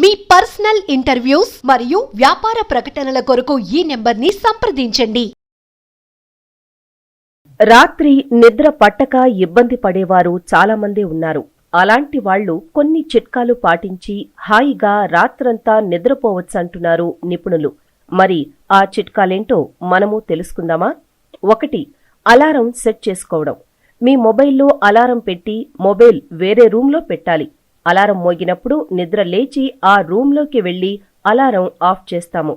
మీ personal interviews మరియు వ్యాపార ప్రకటనల కొరకు ఈ నెంబర్ని సంప్రదించండి. రాత్రి నిద్ర పట్టక ఇబ్బంది పడేవారు చాలామంది ఉన్నారు. అలాంటి వాళ్ళు కొన్ని చిట్కాలు పాటించి హాయిగా రాత్రంతా నిద్రపోవచ్చంటున్నారు నిపుణులు. మరి ఆ చిట్కాలేంటో మనము తెలుసుకుందామా? ఒకటి అలారం సెట్ చేసుకోవడం. మీ మొబైల్లో అలారం పెట్టి మొబైల్ వేరే రూంలో పెట్టాలి. అలారం మోగినప్పుడు నిద్ర లేచి ఆ రూంలోకి వెళ్ళి అలారం ఆఫ్ చేస్తాము.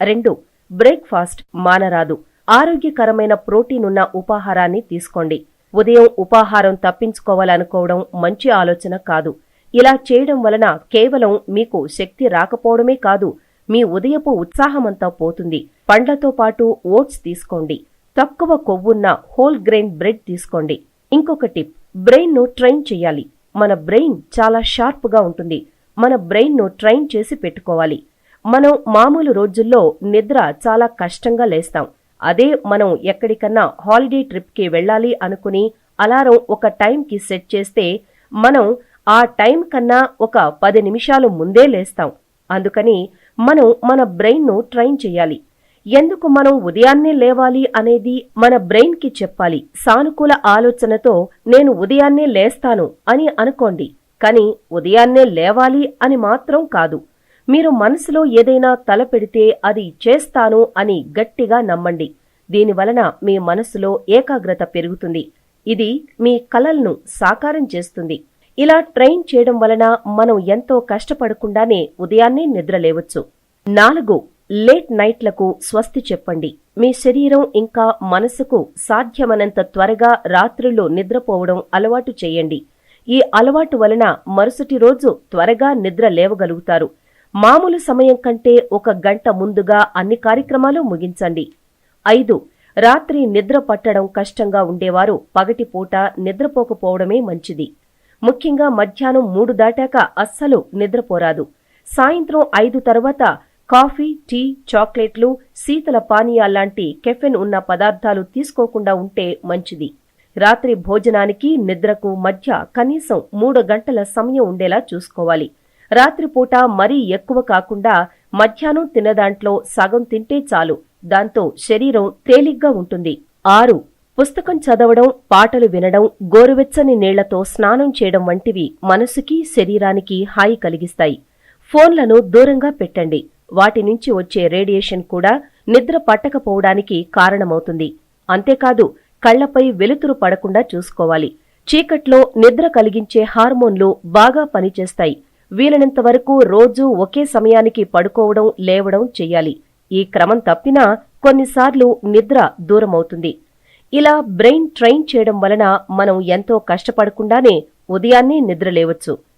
రెండు బ్రేక్ఫాస్ట్ మానరాదు. ఆరోగ్యకరమైన ప్రోటీన్ ఉన్న ఉపాహారాన్ని తీసుకోండి. ఉదయం ఉపాహారం తప్పించుకోవాలనుకోవడం మంచి ఆలోచన కాదు. ఇలా చేయడం వలన కేవలం మీకు శక్తి రాకపోవడమే కాదు మీ ఉదయపు ఉత్సాహమంతా పోతుంది. పండ్లతో పాటు ఓట్స్ తీసుకోండి. తక్కువ కొవ్వున్న హోల్ గ్రెయిన్ బ్రెడ్ తీసుకోండి. ఇంకొక టిప్ బ్రెయిన్ను ట్రైన్ చేయాలి. మన బ్రెయిన్ చాలా షార్ప్గా ఉంటుంది. మన బ్రెయిన్ను ట్రైన్ చేసి పెట్టుకోవాలి. మనం మామూలు రోజుల్లో నిద్ర చాలా కష్టంగా లేస్తాం. అదే మనం ఎక్కడికన్నా హాలిడే ట్రిప్కి వెళ్ళాలి అనుకుని అలారం ఒక టైంకి సెట్ చేస్తే మనం ఆ టైం కన్నా ఒక పది నిమిషాలు ముందే లేస్తాం. అందుకని మనం మన బ్రెయిన్ను ట్రైన్ చేయాలి. ఎందుకు మనం ఉదయాన్నే లేవాలి అనేది మన బ్రెయిన్కి చెప్పాలి. సానుకూల ఆలోచనతో నేను ఉదయాన్నే లేస్తాను అని అనుకోండి. కానీ ఉదయాన్నే లేవాలి అని మాత్రం కాదు. మీరు మనసులో ఏదైనా తలపెడితే అది చేస్తాను అని గట్టిగా నమ్మండి. దీనివలన మీ మనసులో ఏకాగ్రత పెరుగుతుంది. ఇది మీ కలలను సాకారం చేస్తుంది. ఇలా ట్రైన్ చేయడం వలన మనం ఎంతో కష్టపడకుండానే ఉదయాన్నే నిద్రలేవచ్చు. నాలుగు లేట్ నైట్లకు స్వస్తి చెప్పండి. మీ శరీరం ఇంకా మనసుకు సాధ్యమనంత త్వరగా రాత్రుల్లో నిద్రపోవడం అలవాటు చేయండి. ఈ అలవాటు వలన మరుసటి రోజు త్వరగా నిద్ర లేవగలుగుతారు. మామూలు సమయం కంటే ఒక గంట ముందుగా అన్ని కార్యక్రమాలు ముగించండి. ఐదు రాత్రి నిద్ర పట్టడం కష్టంగా ఉండేవారు పగటిపూట నిద్రపోకపోవడమే మంచిది. ముఖ్యంగా మధ్యాహ్నం మూడు దాటాక అస్సలు నిద్రపోరాదు. సాయంత్రం ఐదు తర్వాత కాఫీ టీ చాక్లెట్లు శీతల పానీయాల్లాంటి కెఫెన్ ఉన్న పదార్థాలు తీసుకోకుండా ఉంటే మంచిది. రాత్రి భోజనానికి నిద్రకు మధ్య కనీసం మూడు గంటల సమయం ఉండేలా చూసుకోవాలి. రాత్రిపూట మరీ ఎక్కువ కాకుండా మధ్యాహ్నం తినదాంట్లో సగం తింటే చాలు. దాంతో శరీరం తేలిగ్గా ఉంటుంది. ఆరు. పుస్తకం చదవడం పాటలు వినడం గోరువెచ్చని నీళ్ళతో స్నానం చేయడం వంటివి మనసుకి శరీరానికి హాయి కలిగిస్తాయి. ఫోన్లను దూరంగా పెట్టండి. వాటి నుంచి వచ్చే రేడియేషన్ కూడా నిద్ర పట్టకపోవడానికి కారణమవుతుంది. అంతేకాదు కళ్ళపై వెలుతురు పడకుండా చూసుకోవాలి. చీకట్లో నిద్ర కలిగించే హార్మోన్లు బాగా పనిచేస్తాయి. వీలైనంత వరకు రోజూ ఒకే సమయానికి పడుకోవడం లేవడం చెయ్యాలి ఈ క్రమం తప్పినా కొన్నిసార్లు నిద్ర దూరమవుతుంది. ఇలా బ్రెయిన్ ట్రైన్ చేయడం వలన మనం ఎంతో కష్టపడకుండానే ఉదయాన్నే నిద్రలేవచ్చు.